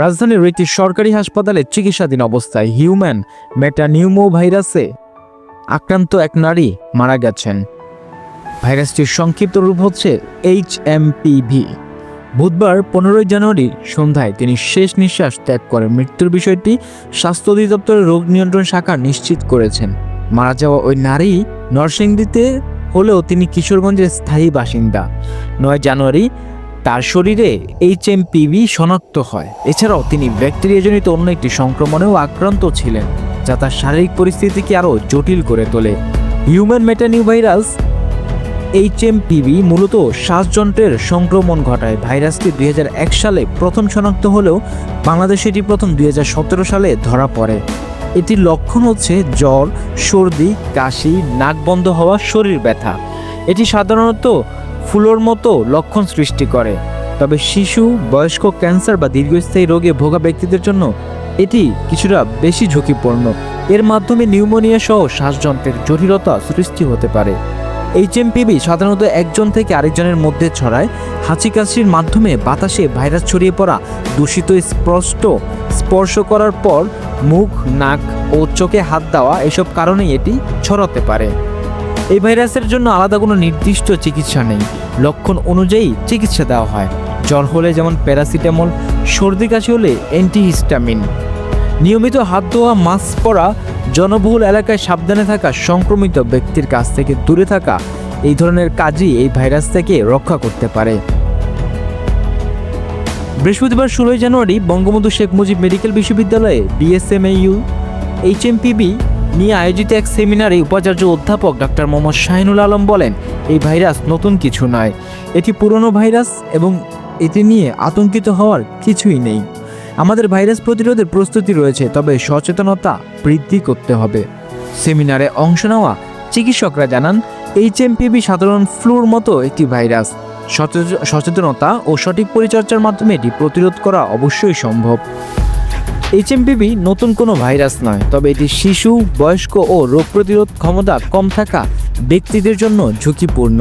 রাজধানীর একটি সরকারি হাসপাতালে চিকিৎসাধীন অবস্থায় হিউম্যান মেটানিউমো ভাইরাসে আক্রান্ত এক নারী মারা গেছেন। ভাইরাসটির সংক্ষিপ্ত রূপ হচ্ছে এইচ এমপিভি বুধবার পনেরোই জানুয়ারি সন্ধ্যায় তিনি শেষ নিঃশ্বাস ত্যাগ করেন মৃত্যুর বিষয়টি স্বাস্থ্য অধিদপ্তরের রোগ নিয়ন্ত্রণ শাখা নিশ্চিত করেছেন। মারা যাওয়া ওই নারী নরসিংদীতে হলেও তিনি কিশোরগঞ্জের স্থায়ী বাসিন্দা। নয় জানুয়ারি তার শরীরে এইচ এমপিভি শনাক্ত হয়। এছাড়াও তিনি ব্যাকটেরিয়াজনিত অন্য একটি সংক্রমণেও আক্রান্ত ছিলেন, যা তার শারীরিক পরিস্থিতিকে আরও জটিল করে তোলে। Human metapneumovirus H M HMPV মূলত শ্বাসযন্ত্রের সংক্রমণ ঘটায়। ভাইরাসটি দুই হাজার এক সালে প্রথম শনাক্ত হলেও বাংলাদেশে এটি প্রথম দুই হাজার সতেরো সালে ধরা পড়ে। এটির লক্ষণ হচ্ছে জ্বর, সর্দি, কাশি, নাক বন্ধ হওয়া, শরীর ব্যথা। এটি সাধারণত ফুলোর মতো লক্ষণ সৃষ্টি করে। তবে শিশু, বয়স্ক, ক্যান্সার বা দীর্ঘস্থায়ী রোগে ভোগা ব্যক্তিদের জন্য এটি কিছুটা বেশি ঝুঁকিপূর্ণ। এর মাধ্যমে নিউমোনিয়া সহ শ্বাসযন্ত্রের জটিলতা সৃষ্টি হতে পারে। এইচ এইচএমপিভি সাধারণত একজন থেকে আরেকজনের মধ্যে ছড়ায়। হাঁচি কাশির মাধ্যমে বাতাসে ভাইরাস ছড়িয়ে পড়া দূষিত স্পষ্ট স্পর্শ করার পর মুখ, নাক ও চোখে হাত দেওয়া এসব কারণেই এটি ছড়াতে পারে। এই ভাইরাসের জন্য আলাদা কোনো নির্দিষ্ট চিকিৎসা নেই। লক্ষণ অনুযায়ী চিকিৎসা দেওয়া হয়। জ্বর হলে যেমন প্যারাসিটামল, সর্দি কাশি হলে অ্যান্টিহিস্টামিন। নিয়মিত হাত ধোয়া, মাস্ক পরা, জনবহুল এলাকায় সাবধানে থাকা সংক্রমিত ব্যক্তির কাছ থেকে দূরে থাকা এই ধরনের কাজই এই ভাইরাস থেকে রক্ষা করতে পারে। বৃহস্পতিবার ষোলোই জানুয়ারি বঙ্গবন্ধু শেখ মুজিব মেডিকেল বিশ্ববিদ্যালয়ে বিএসএমএইউ এইচএমপিবি নিয়ে আয়োজিত এক সেমিনারে উপাচার্য অধ্যাপক ডক্টর মোহাম্মদ শাহিনুল আলম বলেন, এই ভাইরাস নতুন কিছু নয়। এটি পুরনো ভাইরাস এবং এটি নিয়ে আতঙ্কিত হওয়ার কিছুই নেই। আমাদের ভাইরাস প্রতিরোধের প্রস্তুতি রয়েছে, তবে সচেতনতা বৃদ্ধি করতে হবে। সেমিনারে অংশ নেওয়া চিকিৎসকরা জানান এইচ এইচএমপিভি সাধারণ ফ্লুর মতো একটি ভাইরাস। সচেত- সচেতনতা ও সঠিক পরিচর্যার মাধ্যমে এটি প্রতিরোধ করা অবশ্যই সম্ভব। এইচএমপিভি নতুন কোনো ভাইরাস নয়, তবে এটি শিশু, বয়স্ক ও রোগ প্রতিরোধ ক্ষমতা কম থাকা ব্যক্তিদের জন্য ঝুঁকিপূর্ণ।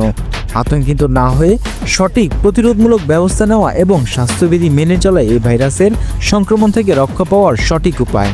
আতঙ্কিত না হয়ে সঠিক প্রতিরোধমূলক ব্যবস্থা নেওয়া এবং স্বাস্থ্যবিধি মেনে চলা এই ভাইরাসের সংক্রমণ থেকে রক্ষা পাওয়ার সঠিক উপায়।